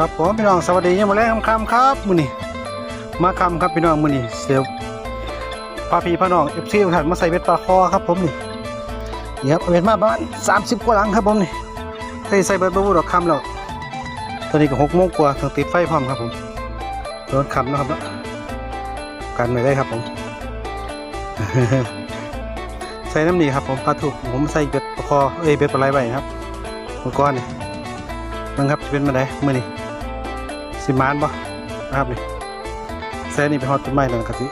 ครับผมพี่น้องสวัสดียังมาแรงคำครับมือนี้มาคำครับพี่น้องมือนี้เสียวพาพี่พาน้อง FC ทุกท่านมาใส่เบ็ดปลาคอครับผมนี่นี่ครับเบ็ดมาประมาณ30กว่าหลังครับผมนี่ใส่ใส่เบ็ดบ่บูดอกคำแล้วตอนนี้ก็6โมงกว่าต้องติดไฟพร้อมครับผมโดนคำนะครับกันไม่ได้ครับผมใส่น้ำดีครับผมปลาถูกผมใส่เบ็ดปลาคอเอ้ยเบ็ดปลาไหลใบครับมือก่อนนี่มึงครับจะเป็นมาได้มื่อนี้ สิมานบ่นะครับนี่แซ่นี่ไปฮอดต้นไม้แล้วกะสิ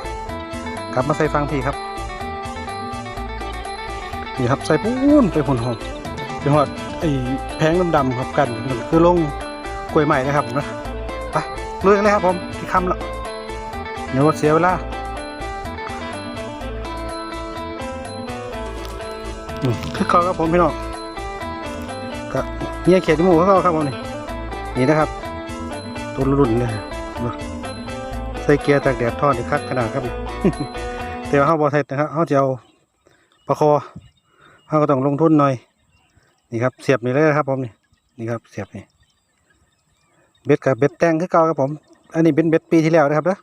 กลับมาใส่ฟังพี่ครับ นี่ครับใส่ปูนไปผลหอมไปฮอดไอ้แพงดำๆครับกันมันคือลงกล้วยใหม่นะครับนะไปลุยกันเลยครับผมที่คำละเดี๋ยวเสียเวลาอืมคือเขาครับผมพี่น้องก็เนี่ยเขียดจมูกเขาครับผมนี่นี่นะครับ ตัวรุ่นๆเลยมาใส่เกียร์ตากแดดทอดนี่คักขนาดครับ แต่ว่าเขาบอใส่นะครับเขาจะเอาประคอเขาก็ต้องลงทุนหน่อย นี่ครับ เสียบนี่เลยนะครับผมนี่นี่ครับ เสียบนี่เบ็ดกับเบ็ดแตงคือเก่าครับผม อันนี้เป็นเบ็ดปีที่แล้วนะครับนะ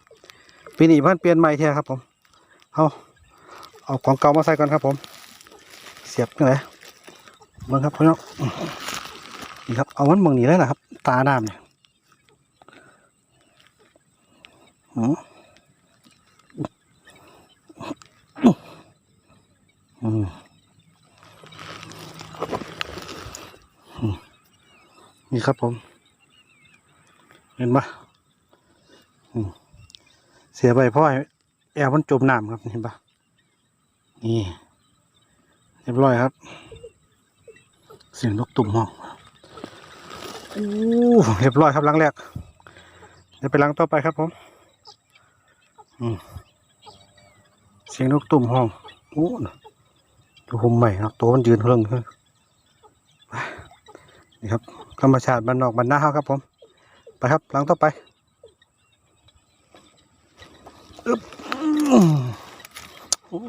ปีนี้เพิ่นเปลี่ยนใหม่เทียครับผมเอาเอาของเก่ามาใส่ก่อนครับผม เสียบนี่เลยเบิ่งครับพี่น้องนี่ครับเอามันเมืองนี้เลยนะครับ ตาน้ำเนี่ยหืมอืมอืม นี่ครับผม เห็นปะอืมเสียไปเพราะไอ้แอร์มันจมน้ำครับเห็นปะนี่เรียบร้อยครับ เสียงนกตุ่มห้องโอ้เรียบร้อยครับลังแรกเดี๋ยวไปลังต่อไปครับผม เสียงนกตุ่มห้องโอ้ดูผมใหม่ครับตัวมันยืนเพิ่งเลยนี่ครับธรรมชาติบ้านนอกบ้านนาเฮาครับผม ไปครับหลังต่อไปอึ๊บโอ้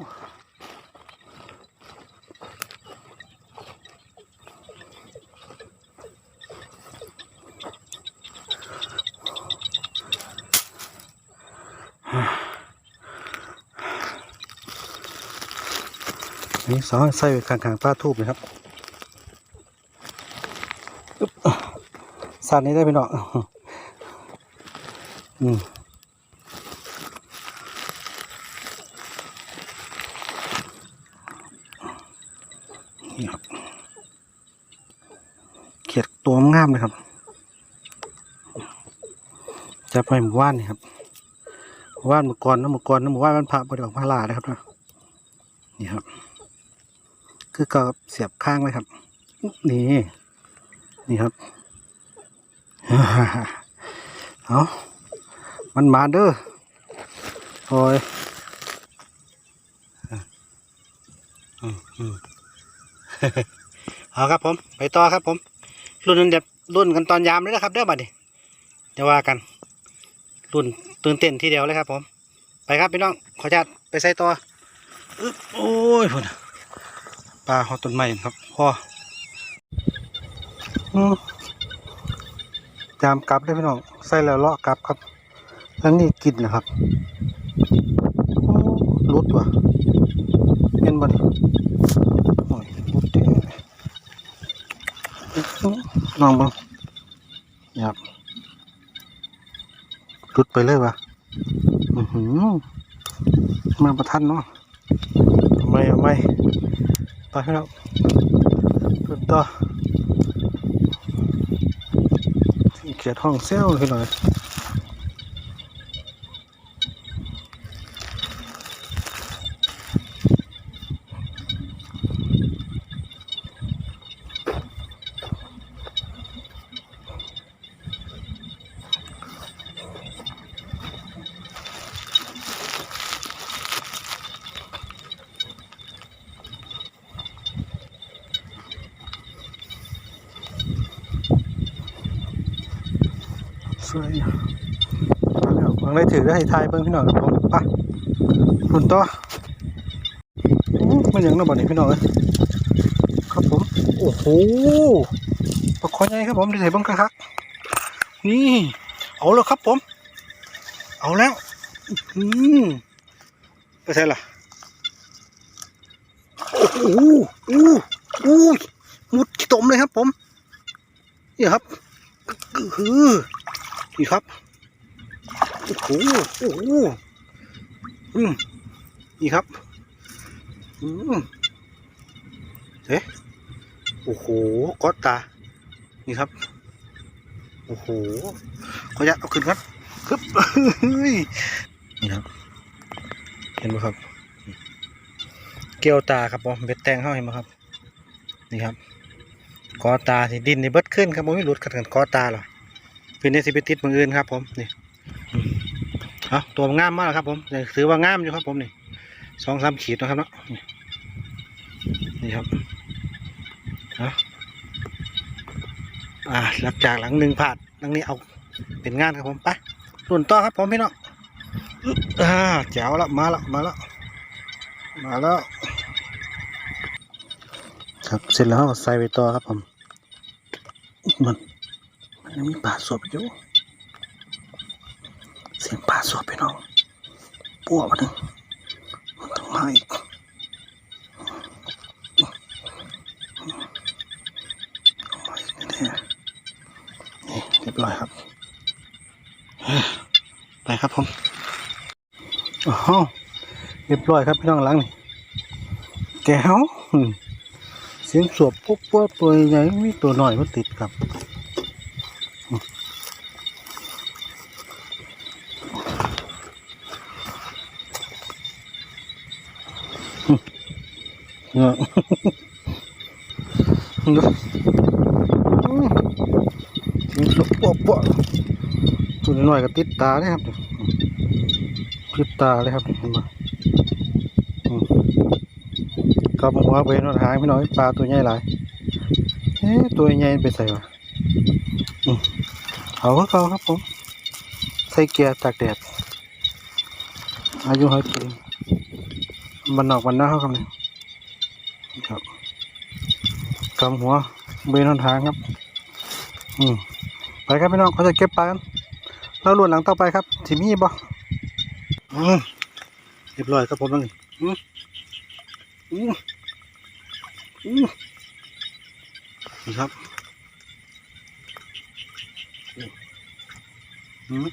นี่สองใส่ไว้ข้างๆป้าทูบนะครับสัตว์นี้ได้ไปหน่อยอืมเขียดตัวงามเลยครับ จะไปหมู่บ้านนี่ครับหมู่บ้านเมื่ก่อนนะเมื่ก่อนนะหมู่บ้านมันพระบไดออกพระลานะครับนะนี่ครับ คือก็เสียบข้างไว้ครับ นี่นี่ครับเอามันมาเด้อโอ้ยอืมอืมเอาครับผม ไปต่อครับผมรุ่นนั้นเดี๋ยวรุ่นกันตอนยามเลยนะครับเด้อบัดนี้เดี๋ยวว่ากัน รุ่นตื่นเต้นทีเดียวเลยครับผม ไปครับพี่น้องขอจัดไปใส่ต่ออ๊โอ้ยพุ่น ปลาหอต้นไม้ครับพ่ออืมจามกลับเลยพี่น้องใส่แล้วเลาะกลับครับ แล้วนี่กินนะครับรุดว่ะเห็นบ่นี่โอ้ยรุดเด้ลองบ้างครับรุดไปเลยว่ะอือหือมาประทันเนาะไมทำไม่ ไปแล้วรุดต่อเขียดห้องเซลล์ขึ้นหน่อย สวยเอาฟังได้ถือได้ให้ทายเบิ่งพี่น้องครับผมไปฝุ่นต่อมันยังน่าบ่นี่พี่น้องเอ้ยครับผม โอ้โหปลาคอใหญ่ครับผมได้ใส่เบิ่งคักๆนี่ เอาแล้วครับผม เอาแล้วอืมไปใช่ล่ะโอ้โหอู้อู้มุดขี้ตมเลยครับผมนี่ครับคือ นี่ครับโอ้โหโอ้โหอืมนี่ครับอืมเอ๊ะโอ้โหก๊อตา นี่ครับ โอ้โหขออนุญาตเอาขึ้นครับครับนี่ครับ เห็นไหมครับ เกลียวตาครับผมเบ็ดแตงเข้าเห็นไหมครับ นี่ครับกอตาที่ดินในเบิดขึ้นครับผมไม่หลุดกันกันกอตาหรอ กเป็นเนสิไปติดมืออื่นครับ ผมนี่เอาตัวงามมากครับ ผมถือว่างามอยู่ครับ ผมนี่สองสามขีดนะครับเนาะนี่ครับเอาอ่าหลังจากหลังหนึ่งผ่านหลังนี้เอาเป็นงานครับผมไปส่วนต่อครับ ผมพี่น้องอึ๊บอ่าแจ๋วละมาละมาละมาแล้วครับเสร็จแล้วใส่ไปต่อครับผมมัน ยังมีปลาสวบอยู่ เสียงปลาสวบไปน้องปวดมันงมันต้องมาอีกมาอีกแน่นี่เรียบร้อยครับ ไปครับผมอ๋อเรียบร้อยครับพี่น้องหลังนี่แก้วเสียงสวบปุ๊บปุ๊บตัวใหญ่มีตัวหน่อยมันติดครับอืมอืม เนี่ยดูอืมเสียงสวบปุ๊บตัวน่อยก็ติดตาเลยครับติดตาเลยครับมอืมกับหัวไปนอนหางพี่น้อยปลาตัวใหญ่หลายเอ๊ะตัวใหญ่ไปใส่วะเอาก็เขาครับผมใส่เกียร์ตากแดดอายุหอยปีบันนอกบันหน้าเขาครับเนี่ย ครับกำหัวเบนนอนหางครับ อืมไปครับพี่น้องเขาจะเก็บปลากันแล้วลวนหลังต่อไปครับสิมีบ่อืมเรียบร้อยครับผมนั่นอืมอืมอืมนี่ครับอืม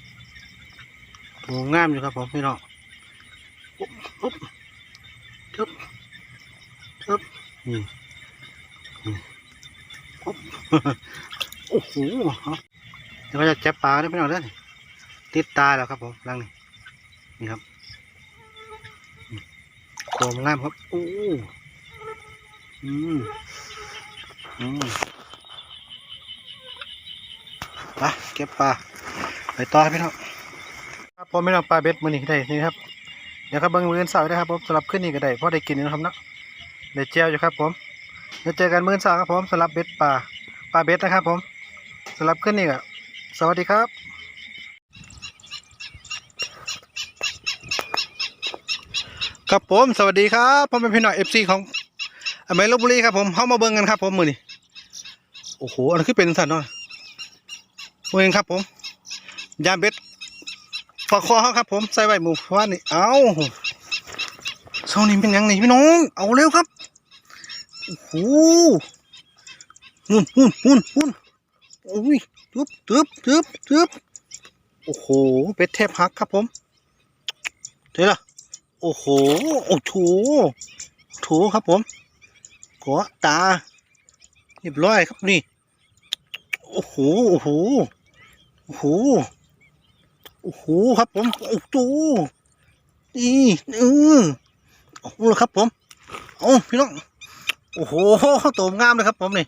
งามอยู่ครับผมพี่น้องปุ๊บปุ๊บทึบทึบนี่นี่ปุ๊บ โอ้โหเดี๋ยวเราจะจับปลาได้พี่น้องเด้อนี่ติดตาแล้วครับผมลังนี่นี่ครับตัวมันงามครับโอ้อืมอืมไปเก็บปลาไปต่อพี่น้องครับผมไม่ต้องปลาเบ็ดมือนี่ได้นี่ครับเดี๋ยวครับบิ้งมือเสาร์นะครับผมสำหรับขึ้นนี่ก็ได้เพราะได้กินนะครับเนาะ ได้เจียวอยู่ครับผมเดี๋ยวเจอกันมืออนเสาร์ครับผมสำหรับเบ็ดปลาปลาเบ็ดนะครับ ผมสำหรับขึ้นนี่ก็สวัสดีครับครับผมสวัสดีครับผมเป็นพี่หน่อยเอฟซีของอเมริกบุรีครับผมเข้ามาเบิ่งกันครับผมมือนี่โอ้โหอันนนคือเป็นสัตว์เนาะเบิ่งครับผมยามเบ็ดปลาคอครับผมใส่ไว้หมู่ว่านนี่เอ้า โซนี่เป็นยังไงพี่น้อง เอาเร็วครับ โอ้โหหุ่นหุ่นหุ่นหุ่นโอ้ยตึ๊บตึ๊บตึ๊บตึ๊บโอ้โห เป็ดแทบหักครับผมเดี๋ยวละโอ้โห โอ้โถโถครับผมกอตา เรียบร้อยครับนี่ โอ้โห โอ้โห โอ้โห โอ้โห ครับผม โอ้โหนี่เออ โอ้โหครับผมโอ้พี่น้องโอ้โหตัวงามเลยครับ ผมนี่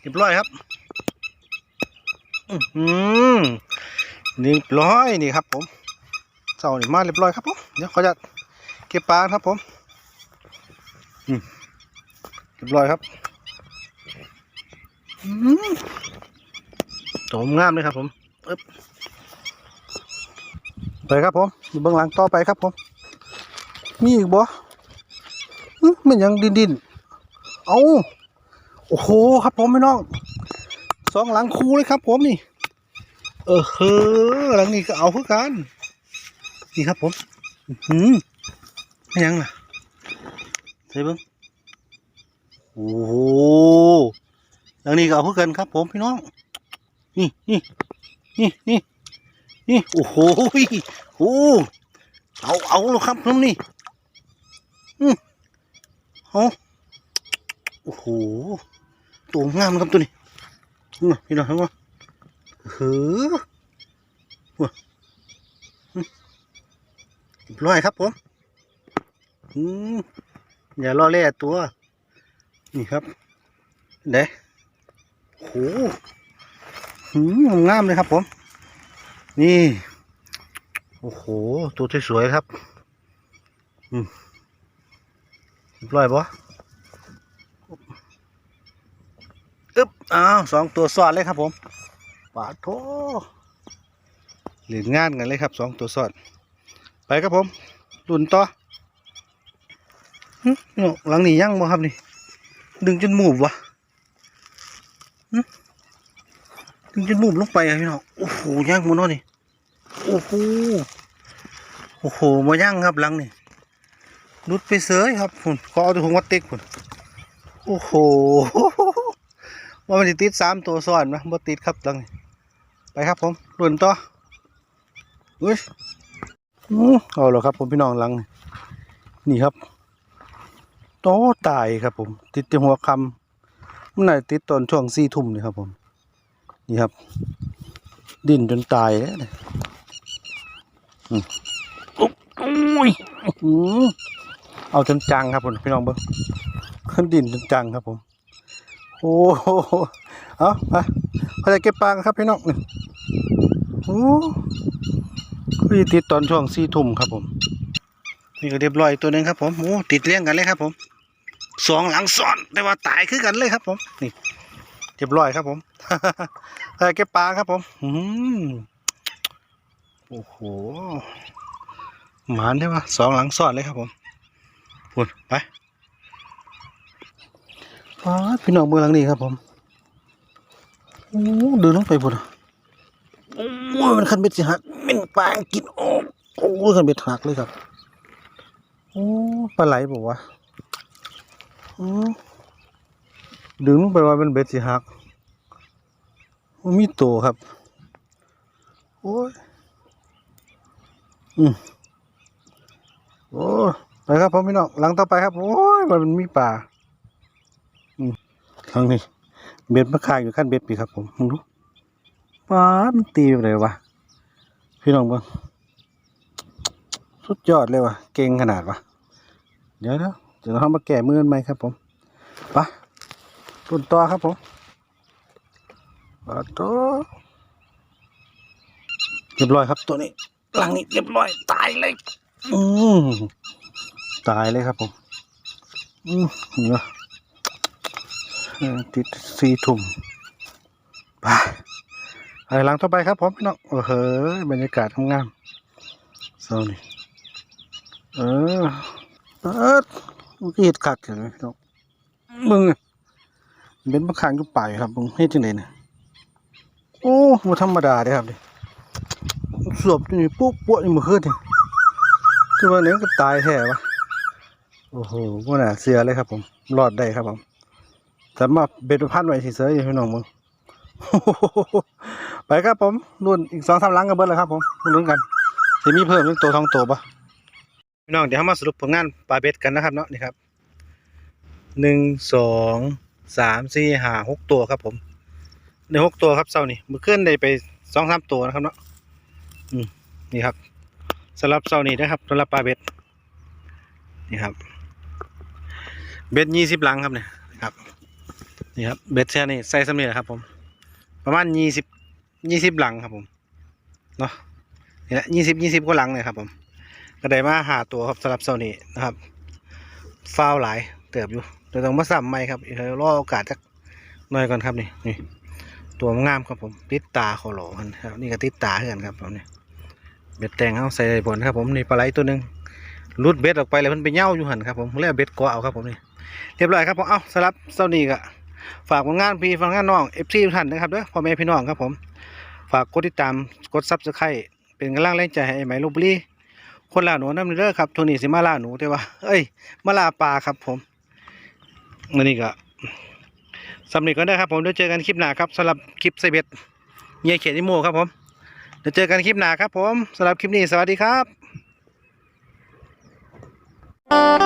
เรียบร้อยครับอือหือเรียบร้อยนี่ครับ ผมเจ้านี่มาเรียบร้อยครับผมเดี๋ยวเขาจะเก็บปลาครับผมอืเรียบร้อยครับอืมโสมงามเลยครับ ผมอึ๊บไปครับผมเบื้องหลังต่อไปครับผม มีอีกบ่อ มันยังดินดินเอาโอ้โหครับผมพี่น้องสองหลังคูเลยครับ ผมนี่ เออเฮ้อหลังนี้ก็เอาคือกันนี่ครับผมอื้อหืมยังล่ะใส่เบิ้งโอ้โหหลังนี้ก็เอาคือกันครับ ผมพี่น้อง นี่นี่นี่นี่นี่โอ้โหโอ้เอาเอาแล้วครับน้ำนี่อืม เอาโอ้โหตัวงามครับตัวนี้นี่พี่น้องเห็นไหมเฮ้อว้าร้อยครับผมอืมอย่าล่อแร่ตัว นี่ครับเด้โอ้โหหืมงามเลยครับผม นี่ โอ้โห ตัวสวยๆครับ อืม รียบร้อยปะอึ๊บอ้าวสองตัวซ้อนเลยครับผมปาโถเหลืองานกันเลยครับสองตัวซ้อนไปครับผมรุ่นต่อหึหลังนี้ยังบ่ครับนี่ ดึงจนหมูบวะถึงจะมุบลงไปอะพี่น้องโอ้โหย่างมันเนาะนี่โอ้โหโอ้โหมาย่างครับหลังนี่ รุดไปเสยครับคุณขอเอาตัวถุงวัดติ๊กคุณโอ้โหว่ามันจะติดสามตัวซ้อนนะบ่ติดครับหลังนี่ไปครับผมรุ่นต่ออุ้ยอ๋อเอาแล้วครับ ผมพี่น้องหลัง นี่ครับโตตายครับผม ติดที่หัวคำมันน่าจะติดตอนช่วงสี่ทุ่มนี่ครับผม นี่ครับ ดิ้นจนตายแล้วเนี่ยอุ๊บอุ้ยอือ เอาจนจังครับผมพี่น้องเบิ้งขึ้นดินจนจังครับผม โอ้โหเอาไปเขาจะเก็บปลาครับพี่น้องนี่โอ้คุยติดตอนช่วงสี่ทุ่มครับผม นี่ก็เรียบร้อยตัวหนึ่งครับผมโอ้ติดเลี้ยงกันเลยครับผมสองหลังซ้อนแต่ว่าตายคือกันเลยครับผมนี่เรียบร้อยครับผมเออเก็บปลาครับผมอืมโอ้โหหมานได้ปะสองหลังซ้อนเลยครับผม พูดไปอ๋อพี่น้องเบื้องหลังนี้ครับผมโอ้เดินลงไปพุ่นโอ้ยมันคันเบ็ดสิหักเม่นปลากินออกโอ้ยคันเบ็ดหักเลยครับโอ้ปลาไหลบอกว่าอดึงลงไปว่าเป็นเบ็ดสิหักมันมีตัวครับ โอ้ย อืม ไปครับผมพี่น้องหลังต่อไปครับโอ้ยมันมีป่าหลังนี้เบ็ดมาคางอยู่ขั้นเบ็ดปีครับผมมึงดูป้ามันตีไปเลยวะพี่น้องเบ้างสุดยอดเลยวะเก่งขนาดวะเดี๋ยวนะเดี๋ยวเรามาแก่มือกันไหมครับ ผมไปตุนต่อครับผมปาโตเรียบร้อยครับตัวนี้หลังนี้เรียบร้อยตายเลย อืม ตายเลยครับผมอืมเนาะเอติดสีถุ่มไปไปหลังต่อไปครับผมพี่น้องโอ้โหบรรยากาศงามๆโซนี่เออเออมันก็เห็ดคักอย่างนี้พี่น้องมึงเป็นมะขางอยู่ป่ายครับมึงเฮ็ดจังไดเนี่ยโอ้บ่ธรรมดาเด้ครับนี่สวบนี่ปุ๊บปวดนี่มือขึ้นนี่คือว่าเนี้ก็ตายแท้วะ โอ้โหบ่น่าเสือเลยครับ ผมรอดได้ครับผมสามารถเบ็ดพันไว้เสืออยู่พี่น้องมึงไปครับผมรุ่นอีกสองสามลังกันเบิดเลยครับผมรุ่นกันจะมีเพิ่มอีกตัวทองตัวปะพี่น้องเดี๋ยวเรามาสรุปผลงานปลาเบ็ดกันนะครับเนาะนี่ครับหนึ่งสองสามสี่ห้าหกตัวครับผมได้หกตัวครับเศร้านี่มือเคลื่อนได้ไปสองสามตัวนะครับเนาะอืมนี่ครับสำหรับเศร้านี่นะครับสำหรับปลาเบ็ดนี่ครับ เบ็ดยี่สิบลังครับเนี่ยครับนี่ครับเบ็ดแค่นี้ใส่สำเนียงครับผม ประมาณยี่สิบยี่สิบลังครับผมเนาะนี่แหละยี่สิบยี่สิบก็ลังเลยครับผมก็ได้มาหาตัวครับสำหรับเศร้านี้นะครับฟาวหลายเติบอยู่เดี๋ยวต้องมาซ้ำใหม่ครับเดี๋ยวรอโอกาสสักหน่อยก่อนครับนี่นี่ ตัวงามครับผมติดตาขาหลอกันครับ นี่ก็ติดตาเหมือนครับผมเนี่ยเบ็ดแตงเขาใส่ผลครับผมนี่ปลาไหลตัวหนึ่งรุดเบ็ดออกไปแล้วมันไปเน่าอยู่หันครับผมเรียกเบ็ดกาะเอาครับผมนี่ เรียบร้อยครับผมเอ้าสำหรับเซานี่ก็ฝากผลงานพี่ฝากงานน้องเอฟซีท่านนะครับเด้อพ่อแม่พี่น้องครับผม ฝากกดติดตามกดซับสไครต์เป็นกำลังแรงใจให้ไอ้ไหมลพบุรีคนล่าหนูน้ำเด้อครับโทนี่สิมาล่าหนูแต่ว่าเอ้ยมาล่าปลาครับผมนนี้ก็สำเร็จก็ได้ครับผมเดี๋ยวเจอกันคลิปหน้าครับสำหรับคลิปไซเบ็ดเงียเขียนนิโมครับผมเดี๋ยวเจอกันคลิปหน้าครับผมสำหรับคลิปนี้สวัสดีครับ